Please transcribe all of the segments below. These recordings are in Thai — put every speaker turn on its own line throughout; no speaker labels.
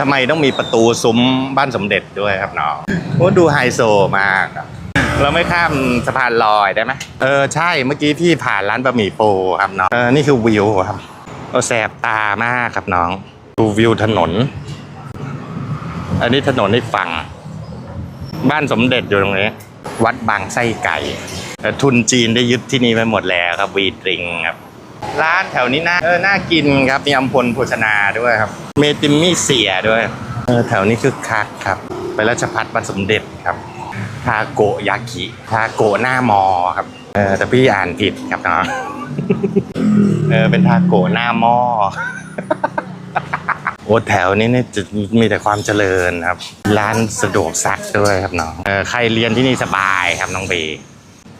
ทำไมต้องมีประตูซุ้มบ้านสมเด็จด้วยครับน้องโอ้ดูไฮโซมากครับเราไม่ข้ามสะพานลอยได้ไหมเออใช่เมื่อกี้พี่ผ่านร้านบะหมี่โปครับน้องเออนี่คือวิวครับโอ้แสบตามากครับน้องดูวิวถนน อันนี้ถนนอีกฝั่ง บ้านสมเด็จอยู่ตรงนี้ วัดบางไส้ไก่แต่ทุนจีนได้ยึดที่นี่ไปหมดแล้วครับวีตริงครับ ร้านแถวนี้น่าเออน่ากินครับ มีอัมพลโภชนาด้วยครับ เมติมมี่เสียด้วย เออแถวนี้คือคักครับ ไปราชพัฒบ้าสมเด็จครับทาโกยากิทาโกหน้ามอครับ เออแต่พี่อ่านผิดครับเนาะเออเป็นทาโกหน้าหม้อโอ้แถวนี้เนี่ยจะมีแต่ความเจริญครับ ร้านสะดวกซักด้วยครับน้องเออใครเรียนที่นี่สบายครับน้องบี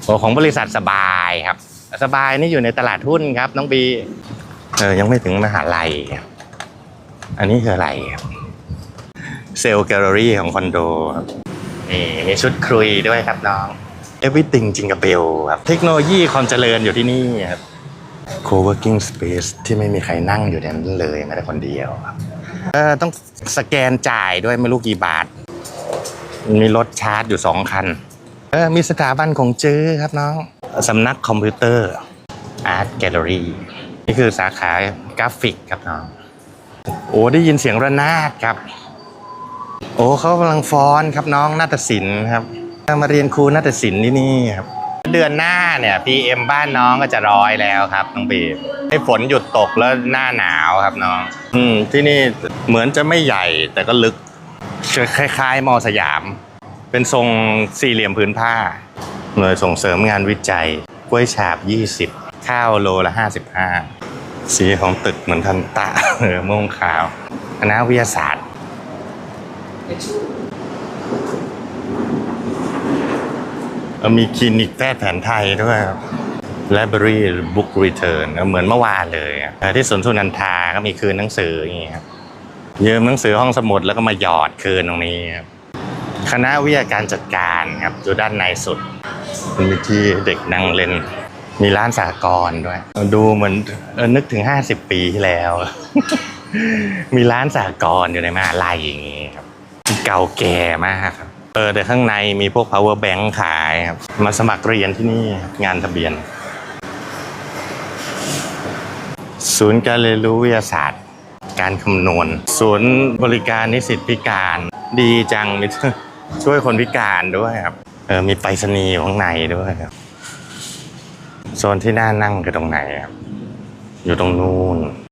โอ้ของบริษัทสบายครับ สบายนี่อยู่ในตลาดหุ้นครับ น้องบีเออยังไม่ถึงมหาลัย อันนี้คืออะไรเซลล์แกลเลอรี่ของคอนโดครับนี่มีชุดครุยด้วยครับน้อง Everything จิงกับเบลครับ เทคโนโลยีความเจริญอยู่ที่นี่ครับ co-working space ที่ไม่มีใครนั่งอยู่ในนั้นเลยแม้แต่คนเดียวครับเออต้องสแกนจ่ายด้วยไม่รู้กี่บาท มีรถชาร์จอยู่สองคันเออมีสถาบันของจื้อครับน้อง สำนักคอมพิวเตอร์อาร์ตแกลเลอรี่นี่คือสาขากราฟิกครับน้องโอ้ได้ยินเสียงระนาดครับ โอ้เขากำลังฟ้อนครับน้องนาฏศิลป์ครับมาเรียนครูนาฏศิลป์ที่นี่ครับเดือนหน้าเนี่ย PM บ้านน้องก็จะร้อยแล้วครับน้องบีให้ฝนหยุดตกแล้วหน้าหนาวครับน้อง อืมที่นี่เหมือนจะไม่ใหญ่แต่ก็ลึกคล้ายๆมอสยาม เป็นทรงสี่เหลี่ยมพื้นผ้า หน่วยส่งเสริมงานวิจัยกล้วยฉาบ 20 ข้าวโลละ 55 สีของตึกเหมือนทันตะเออม่วงขาว คณะวิทยาศาสตร์เอ่อมีคลินิกแพทย์แผนไทยด้วยครับ Library Book Return เหมือนเมื่อวานเลย ที่สวนสุนันทาก็มีคืนหนังสืออย่างเงี้ยครับยืมหนังสือห้องสมุดแล้วก็มาหยอดคืนตรงนี้ครับคณะวิทยาการจัดการครับอยู่ด้านในสุด มีที่เด็กนั่งเล่น มีร้านสากรด้วย ดูเหมือนนึกถึง 50 ปีที่แล้ว มีร้านสากรอยู่ในมหาลัยอย่างงี้ครับเก่าแก่มากครับเออแต่ข้างในมีพวก power bank ขายครับมาสมัครเรียนที่นี่งานทะเบียน ศูนย์การเรียนรู้วิทยาศาสตร์ การคำนวณ ศูนย์บริการนิสิตพิการ ดีจังมีช่วยคนพิการด้วยครับ เออมีไปรษณีย์อยู่ข้างในด้วยครับ โซนที่น่านั่งคือตรงไหนครับ อยู่ตรงนู้น